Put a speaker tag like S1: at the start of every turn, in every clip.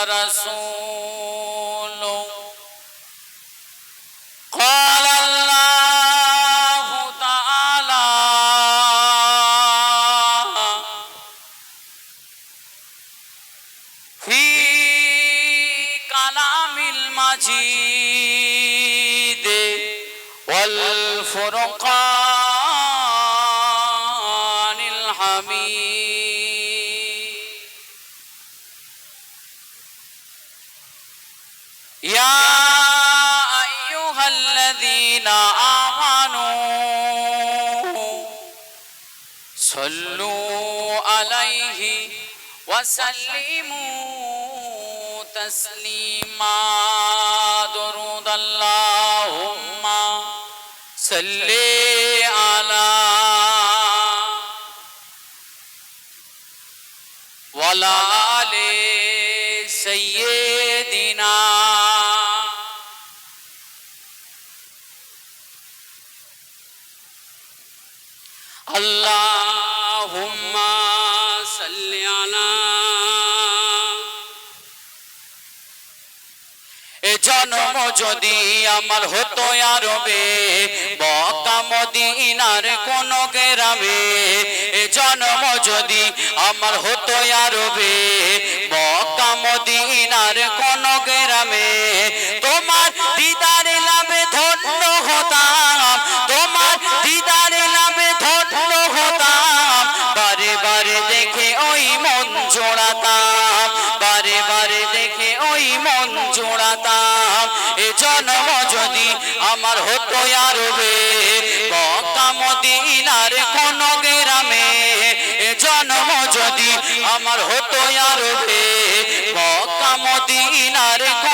S1: ورسول قال الله تعالى في كلام المجيد والفرقان صلوا عليه وسلموا تسليما. درود اللهم صل على ولا آل سيدنا এ জন্ম যদি আমার হতো আরবে বকা মদিনার কোন এ জন্ম যদি আমার হতো আরবে বকা মদিনার কোন গ্রামে জন্ম যদি আমার হতো আরবে বকা মদিনার কোন গ্রামে এ জন্ম যদি আমার হতো আরবে বকা মদিনার কোন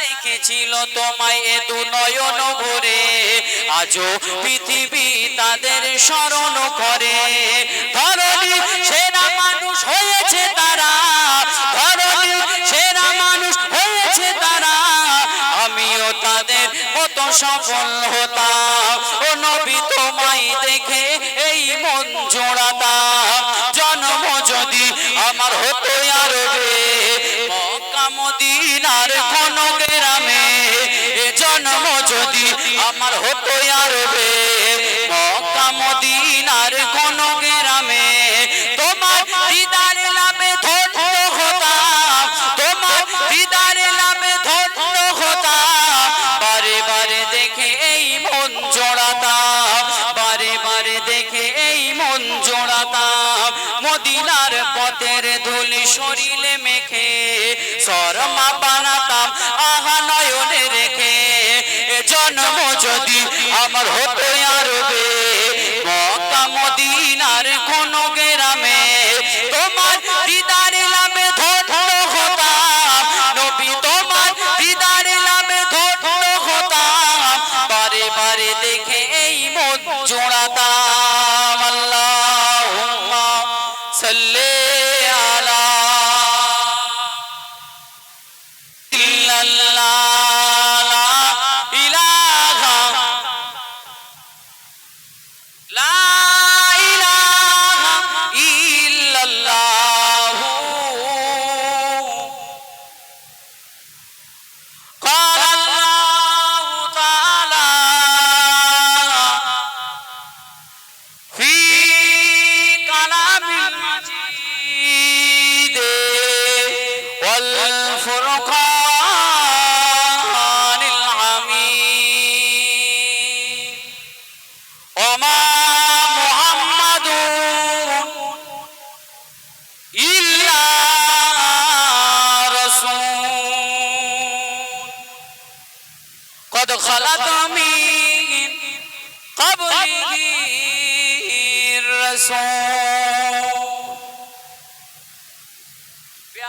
S1: দেখেছিল তোমায় এ দু নয়ন ভরে। আজও পৃথিবী তাদের স্মরণ করে। ধরণী সেরা মানুষ হয়েছে তারা। ধরণী সেরা মানুষ হয়েছে তারা। আমিও তাদের কত সফল হতাম। শরীরে মেখে, শরমা বানাতাম, আহা নয়নে রেখে। এ জন্ম যদি আমার হতো আরবে মক্কা মদিনার কোন গ্রামে তোমার দিদারে লাভে ধন্য হতাম, নবী তোমার দিদারে লাভে ধন্য হতাম। বারে বারে দেখে এই মন জোড়াতাম, আল্লাহুম্মা সাল্লি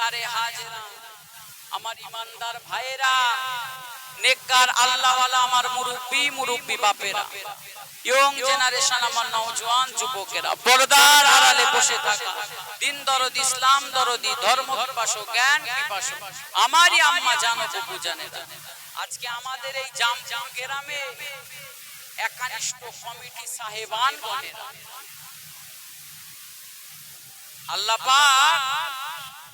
S1: প্যারে হাজরা। আমার ইমানদার ভাইরা নেককার আল্লাহওয়ালা আমার মুরব্বী মুরব্বী বাপেরা ইয়ং জেনারেশন আমার নওজোয়ান যুবকেরা আড়ালে বসে দিন দরদ ইসলাম দরদি, ধর্ম জ্ঞান আমারই আম্মা জানো জানেরা আজকে আমাদের এই জামজাম গ্রামে একানিষ্ঠ কমিটি সাহেবান গণেরা আল্লাহ পাক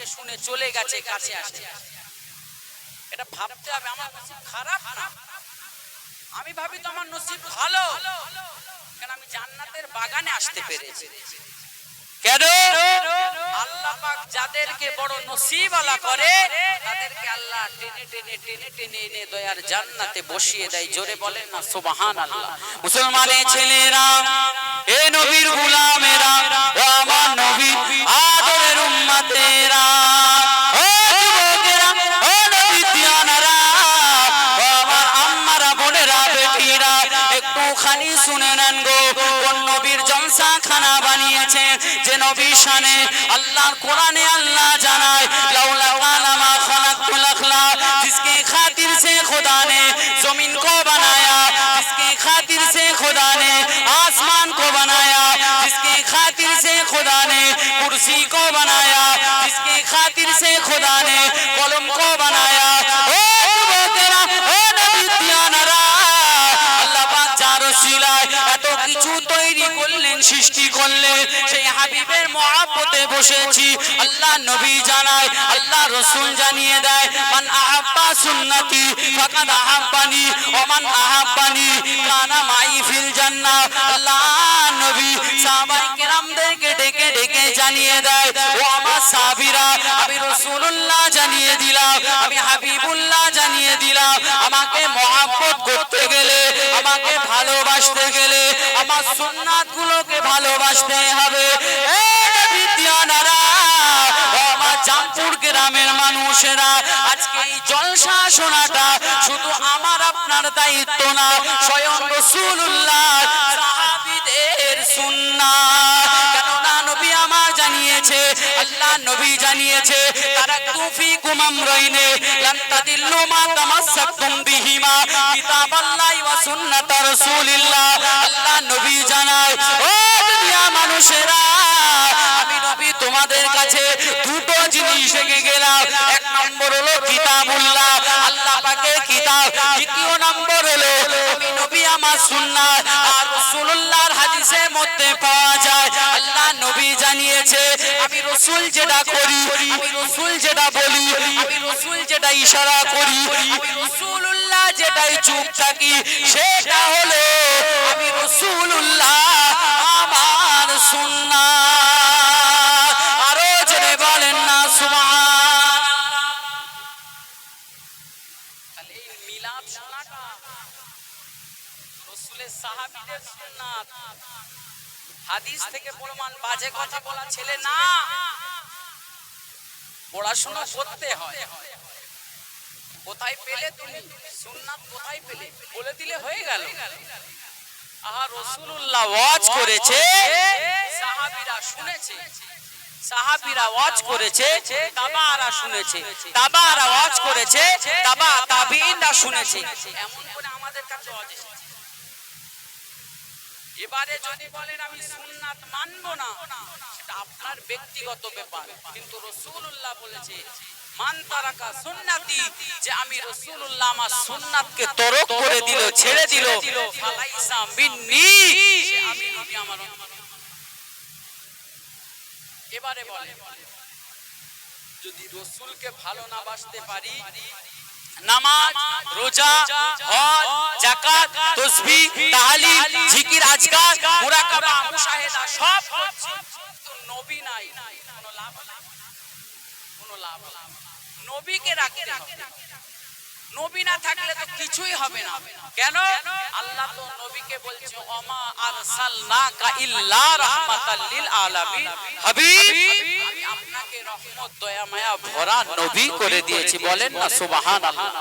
S1: থেকে শুনে চলে গেছে কাছে আসে। এটা ভাবতে হবে আমার নসিব খারাপ না। আমি ভাবি তো আমার নসিব ভালো। কারণ আমি জান্নাতের বাগানে আসতে পেরেছি? কেন? আল্লাহ পাক যাদেরকে বড় নসিবওয়ালা করে তাদেরকে আল্লাহ টেনে টেনে টেনে টেনে এনে দয়ার জান্নাতে বসিয়ে দেয়। জোরে বলেন না সুবহান আল্লাহ মুসলমানের ছেলেরা এ নবীর গোলামেরা ও আমার নবী খানা বানিয়েছে যে নবী শানে আল্লাহর কোরআনে আল্লাহ জানায় করলেন সৃষ্টি করলেন সেই হাবিবের মহাব্বতে বসেছি। আল্লাহ নবী জানায়, আল্লাহ রসুল জানিয়ে দেয়, মান আহাব্বা সুন্নতি, ফাকাদ আহাব্বানি ও মান আহাব্বানি, কানা মাই ফিল জান্নাহ। আল্লাহ নবী সাহাবায়ে কেরামদেরকে ডেকে ডেকে জানিয়ে দেয়, ও আমার সাহাবীরা, আমি রাসূলুল্লাহ জানিয়ে দিলাম, আমি হাবিবুল্লাহ জানিয়ে দিলাম, আমাকে মহাব্বত করতে গেলে ভালোবাসতে গেলে আমার সুন্নাত গুলোকে ভালোবাসতে হবে। মানুষেরা, আজকে শুধু আমার দায়িত্ব না, স্বয়ং রসুল্লাহ সাহাবিদের আল্লাহ নবী জানিয়েছে, তারা কুফি কুমাম রইনে লান তাদিল্লু মা তামাসসাকতুম বিহিমা, কিতাবাল্লাহি ওয়া সুন্নাত রাসূলিল্লাহ। আল্লাহ নবী জানায়, ও দুনিয়া মানুষেরা, আমি নবী তোমাদের কাছে দুটো জিনিস রেখে গেলাম। এক নম্বর হলো কিতাবুল্লাহ, আল্লাহ পাকের কিতাব। দ্বিতীয় নম্বর হলো, আমি নবী আমার সুন্নাত আর রাসূলুল্লাহর হাদিসের মধ্যে পাওয়া যায় রসুল যেটা করি, আমি রসুল যেটা বলি, আমি রসুল যেটা ইশারা করি, আমি রসুল্লাহ যেটাই চুপ থাকি, সেটা হলো আমি রসুল্লাহ আমার সুন্না আরও না সুন্নাত। হাদিস থেকে প্রমাণ বাজে কথা বলা ছেলে না। পড়াশোনা করতে হয়। কোথায় পেলে তুমি? সুন্নাত কোথায় পেলে? বলে দিলে হয়ে গেল। আহা, রাসূলুল্লাহ ওয়াজ করেছে। সাহাবীরা শুনেছে। সাহাবীরা ওয়াজ করেছে। তাবারা শুনেছে। তাবারা ওয়াজ করেছে। তাবা তাবিইনরা শুনেছে। এমন করে আমাদের কাছে ওয়াজ এসেছে। এবারে যদি বলেন আমি সুন্নাত মানব না, সেটা আপনার ব্যক্তিগত ব্যাপার। কিন্তু রসুল্লাহ বলেছে, মান তারাকা সুন্নাতি যে আমি রসুল্লাহ আমার সুন্নাতকে তরক করে দিল, ছেড়ে দিল, ফালাইসা মিন্নি আমি নবী আমার এবারে বলে যদি রসুলকে ভালো না বাসতে পারি নামাজ, রোজা, হজ, যাকাত তাসবিহ তাহলিল, জিকির, আজকার মুরাকাবা মুশাহাদা, সব করছি। কিন্তু নবী নাই, কোনো লাভ কোনো লাভ নবীকে রাখতে হবে। নবী না থাকলে তো কিছুই হবে না। কেন? আল্লাহ তো নবীকে বলছে ওমা আরসালনাকা ইল্লা রাহমাতাল লিল আলামিন। হাবিব! আমি আপনাকে রহমত দয়া মায়া ভরা নবী করে দিয়েছি বলেন না সুবহানাল্লাহ।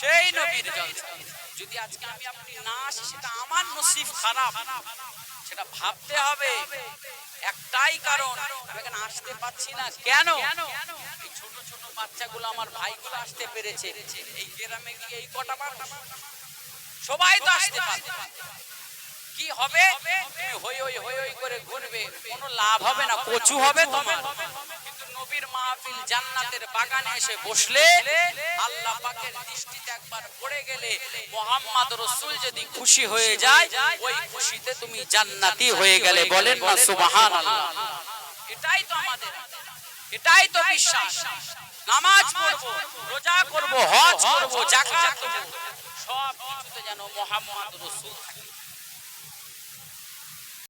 S1: সেই নবীর জলসা যদি আজকে আমি আপনি না আসি সেটা আমার নসিব খারাপ। সেটা ভাবতে হবে। একটাই কারণ, আমি এখানে আসতে পারছি না। কেন? এই ছোট ছোট বাচ্চাগুলো আমার ভাইগুলো আসতে পেরেছে। এই গ্রামে গিয়ে এই কটা মানুষ। সবাই তো আসতে পারবে। কি হবে? হই হই হই হই করে ঘুরবে। কোনো লাভ হবে না। কচু হবে তোমার। নবীর মাহফিল জান্নাতের বাগানে এসে বসলে আল্লাহ পাকের দৃষ্টিতে একবার পড়ে গেলে মোহাম্মদ রসুল যদি খুশি হয়ে যায়, ওই খুশিতে তুমি জান্নাতি হয়ে গেলে। বলেন না, সুবহানাল্লাহ। এটাই তো আমাদের, এটাই তো বিশ্বাস। নামাজ পড়ব, রোজা করব, হজ করব, যাকাত দেব সব কিছুতে যেন মোহাম্মদ রসুল থাকে।